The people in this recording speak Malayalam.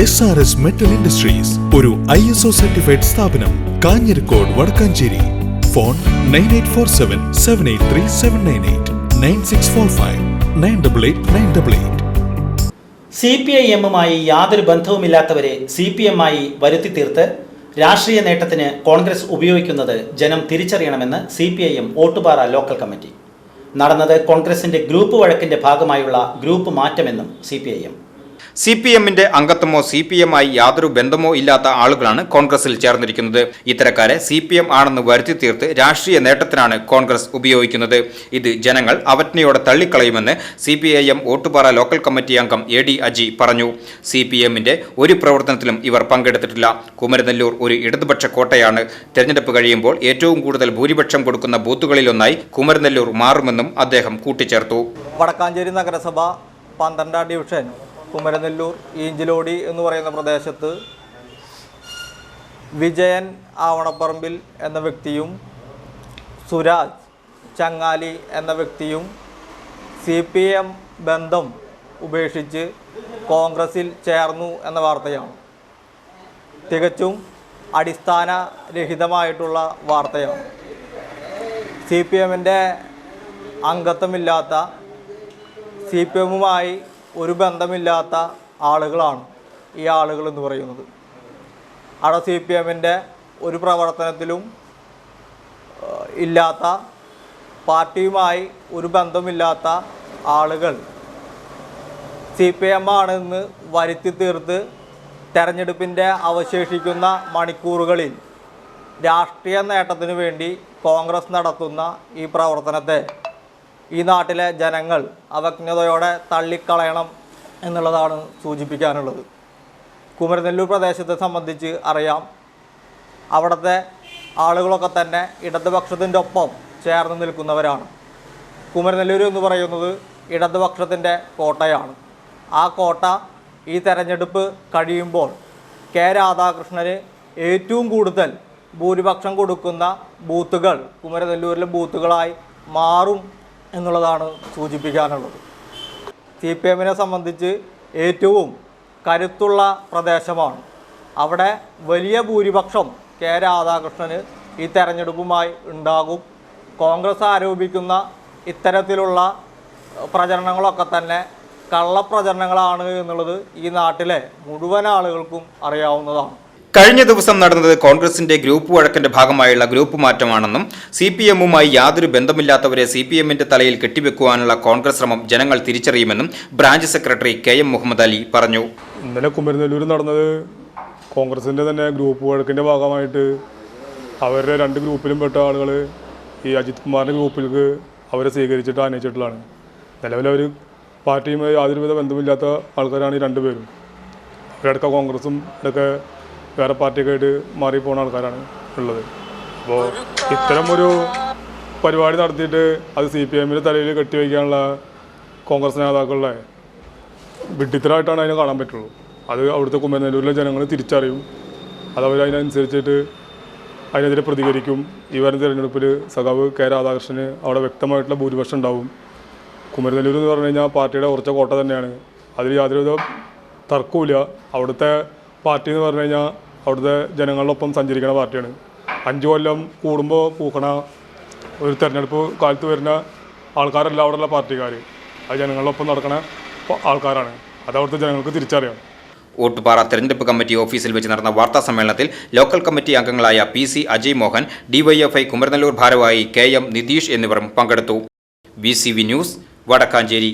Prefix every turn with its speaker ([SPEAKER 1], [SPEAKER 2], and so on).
[SPEAKER 1] S R S metal industries ഒരു ഐ എസ് ഒ സർട്ടിഫൈഡ് സ്ഥാപനം Kanjirakode Vadakkanchery. Phone nine eight four seven seven eight three seven nine eight nine six four five nine double eight nine double eight
[SPEAKER 2] C P I എമ്മുമായി യാതൊരു ബന്ധവുമില്ലാത്തവരെ സി പി എമ്മായി വരുത്തി തീർത്ത് രാഷ്ട്രീയ നേട്ടത്തിന് കോൺഗ്രസ് ഉപയോഗിക്കുന്നത് ജനം തിരിച്ചറിയണമെന്ന് C P I M Ottupara local committee. നടന്നത് കോൺഗ്രസിന്റെ ഗ്രൂപ്പ് വഴക്കിന്റെ ഭാഗമായുള്ള group മാറ്റമെന്നും C P I M
[SPEAKER 3] C P എമ്മിന്റെ അംഗത്വമോ സി പി എമ്മായി യാതൊരു ബന്ധമോ ഇല്ലാത്ത ആളുകളാണ് കോൺഗ്രസിൽ ചേർന്നിരിക്കുന്നത്. ഇത്തരക്കാരെ സി പി എം ആണെന്ന് വരുത്തി തീർത്ത് രാഷ്ട്രീയ നേട്ടത്തിനാണ് കോൺഗ്രസ് ഉപയോഗിക്കുന്നത്. ഇത് ജനങ്ങൾ അവജ്ഞയോടെ തള്ളിക്കളയുമെന്ന് C P I M Ottupara local committee അംഗം എ ഡി അജി പറഞ്ഞു. സി പി എമ്മിന്റെ ഒരു പ്രവർത്തനത്തിലും ഇവർ പങ്കെടുത്തിട്ടില്ല. കുമരനെല്ലൂർ ഒരു ഇടതുപക്ഷ കോട്ടയാണ്. തെരഞ്ഞെടുപ്പ് കഴിയുമ്പോൾ ഏറ്റവും കൂടുതൽ ഭൂരിപക്ഷം കൊടുക്കുന്ന ബൂത്തുകളിലൊന്നായി കുമരനെല്ലൂർ മാറുമെന്നും അദ്ദേഹം കൂട്ടിച്ചേർത്തു.
[SPEAKER 4] വടക്കാഞ്ചേരി നഗരസഭ പന്ത്രണ്ടാം ഡിവിഷൻ കുമരനെല്ലൂർ ഈഞ്ചിലോടി എന്ന് പറയുന്ന പ്രദേശത്ത് വിജയൻ ആവണപ്പറമ്പിൽ എന്ന വ്യക്തിയും സുരാജ് ചങ്ങാലി എന്ന വ്യക്തിയും സി പി എം ബന്ധം ഉപേക്ഷിച്ച് കോൺഗ്രസിൽ ചേർന്നു എന്ന വാർത്തയാണ്. തികച്ചും അടിസ്ഥാന രഹിതമായിട്ടുള്ള വാർത്തയാണ്. സി പി എമ്മിന്റെ അംഗത്വമില്ലാത്ത സി പി എമ്മുമായി ഒരു ബന്ധമില്ലാത്ത ആളുകളാണ് ഈ ആളുകൾ എന്ന് പറയുന്നത്. അവിടെ സി പി എമ്മിന്റെ ഒരു പ്രവർത്തനത്തിലും ഇല്ലാത്ത പാർട്ടിയുമായി ഒരു ബന്ധമില്ലാത്ത ആളുകൾ സി പി എം ആണെന്ന് വരുത്തി തീർത്ത് തെരഞ്ഞെടുപ്പിന്റെ അവശേഷിക്കുന്ന മണിക്കൂറുകളിൽ രാഷ്ട്രീയ നേട്ടത്തിനു വേണ്ടി കോൺഗ്രസ് നടത്തുന്ന ഈ പ്രവർത്തനത്തെ ഈ നാട്ടിലെ ജനങ്ങൾ അവജ്ഞതയോടെ തള്ളിക്കളയണം എന്നുള്ളതാണ് സൂചിപ്പിക്കാനുള്ളത്. കുമരനെല്ലൂർ പ്രദേശത്തെ സംബന്ധിച്ച് അറിയാം. അവിടുത്തെ ആളുകളൊക്കെ തന്നെ ഇടതുപക്ഷത്തിന്റെ ഒപ്പം ചേർന്ന് നിൽക്കുന്നവരാണ്. കുമരനെല്ലൂർ എന്ന് പറയുന്നത് ഇടതുപക്ഷത്തിന്റെ കോട്ടയാണ്. ആ കോട്ട ഈ തെരഞ്ഞെടുപ്പ് കഴിയുമ്പോൾ കെ രാധാകൃഷ്ണന് ഏറ്റവും കൂടുതൽ ഭൂരിപക്ഷം കൊടുക്കുന്ന ബൂത്തുകൾ കുമരനെല്ലൂരിലെ ബൂത്തുകളായി മാറും എന്നുള്ളതാണ് സൂചിപ്പിക്കാനുള്ളത്. സി പി എമ്മിനെ സംബന്ധിച്ച് ഏറ്റവും കരുത്തുള്ള പ്രദേശമാണ്. അവിടെ വലിയ ഭൂരിപക്ഷം കെ രാധാകൃഷ്ണന് ഈ തെരഞ്ഞെടുപ്പുമായി ഉണ്ടാകും. കോൺഗ്രസ് ആരോപിക്കുന്ന ഇത്തരത്തിലുള്ള പ്രചരണങ്ങളൊക്കെ തന്നെ കള്ളപ്രചരണങ്ങളാണ് എന്നുള്ളത് ഈ നാട്ടിലെ മുഴുവൻ ആളുകൾക്കും അറിയാവുന്നതാണ്.
[SPEAKER 3] കഴിഞ്ഞ ദിവസം നടന്നത് കോൺഗ്രസിന്റെ ഗ്രൂപ്പ് വഴക്കിന്റെ ഭാഗമായുള്ള ഗ്രൂപ്പ് മാറ്റമാണെന്നും സി പി എമ്മുമായി യാതൊരു ബന്ധമില്ലാത്തവരെ സി പി എമ്മിന്റെ തലയിൽ കെട്ടിവെക്കുവാനുള്ള കോൺഗ്രസ് ശ്രമം ജനങ്ങൾ തിരിച്ചറിയുമെന്നും branch secretary K M Muhammad Ali പറഞ്ഞു.
[SPEAKER 5] ഇന്നലെ കുമരനെല്ലൂർ നടന്നത് കോൺഗ്രസിന്റെ തന്നെ ഗ്രൂപ്പ് വഴക്കിന്റെ ഭാഗമായിട്ട് അവരുടെ രണ്ട് ഗ്രൂപ്പിലും പെട്ട ആളുകൾ ഈ അജിത് കുമാറിന്റെ ഗ്രൂപ്പിലേക്ക് അവരെ സ്വീകരിച്ചിട്ട് ആനയിച്ചിട്ടുള്ളതാണ്. നിലവിൽ അവർ പാർട്ടിയുമായി യാതൊരുവിധ ബന്ധമില്ലാത്ത ആൾക്കാരാണ് ഈ രണ്ടുപേരും അവരടക്ക കോൺഗ്രസും ഇടയ്ക്ക് വേറെ പാർട്ടിയൊക്കെ ആയിട്ട് മാറിപ്പോണ ആൾക്കാരാണ് ഉള്ളത്. അപ്പോൾ ഇത്തരം ഒരു പരിപാടി നടത്തിയിട്ട് അത് സി പി എമ്മിന്റെ തലയിൽ കെട്ടിവയ്ക്കാനുള്ള കോൺഗ്രസ് നേതാക്കളുടെ വിഡ്ഢിത്തരമായിട്ടാണ് അതിനെ കാണാൻ പറ്റുള്ളൂ. അത് അവിടുത്തെ കുമ്പനല്ലൂരിലെ ജനങ്ങൾ തിരിച്ചറിയും. അതവർ അതിനനുസരിച്ചിട്ട് അതിനെതിരെ പ്രതികരിക്കും. ഈ വരുന്ന തിരഞ്ഞെടുപ്പിൽ സഖാവ് കെ രാധാകൃഷ്ണന് അവിടെ വ്യക്തമായിട്ടുള്ള ഭൂരിപക്ഷം ഉണ്ടാവും. കുമരനെല്ലൂർ എന്ന് പറഞ്ഞു കഴിഞ്ഞാൽ പാർട്ടിയുടെ ഉറച്ച കോട്ട തന്നെയാണ്. അതിൽ യാതൊരുവിധ തർക്കവുമില്ല. അവിടുത്തെ പാർട്ടി എന്ന് പറഞ്ഞു കഴിഞ്ഞാൽ അവിടുത്തെ ജനങ്ങളിലൊപ്പം സഞ്ചരിക്കുന്ന പാർട്ടിയാണ്. അഞ്ച് കൊല്ലം കൂടുമ്പോൾ പൂക്കണ ഒരു തെരഞ്ഞെടുപ്പ് കാലത്ത് വരുന്ന ആൾക്കാരല്ല അവിടെയുള്ള പാർട്ടിക്കാർ അത് ജനങ്ങളോടൊപ്പം നടക്കുന്ന ആൾക്കാരാണ്. അത് അവിടുത്തെ ജനങ്ങൾക്ക് തിരിച്ചറിയാം
[SPEAKER 3] ഓട്ടുപാറ തെരഞ്ഞെടുപ്പ് കമ്മിറ്റി ഓഫീസിൽ വെച്ച് നടന്ന വാർത്താ സമ്മേളനത്തിൽ ലോക്കൽ കമ്മിറ്റി അംഗങ്ങളായ P C Ajay Mohan DYFI Kumaranellur ഭാരവാഹി കെ എം നിതീഷ് എന്നിവരും പങ്കെടുത്തു. V news Vadakkanchery.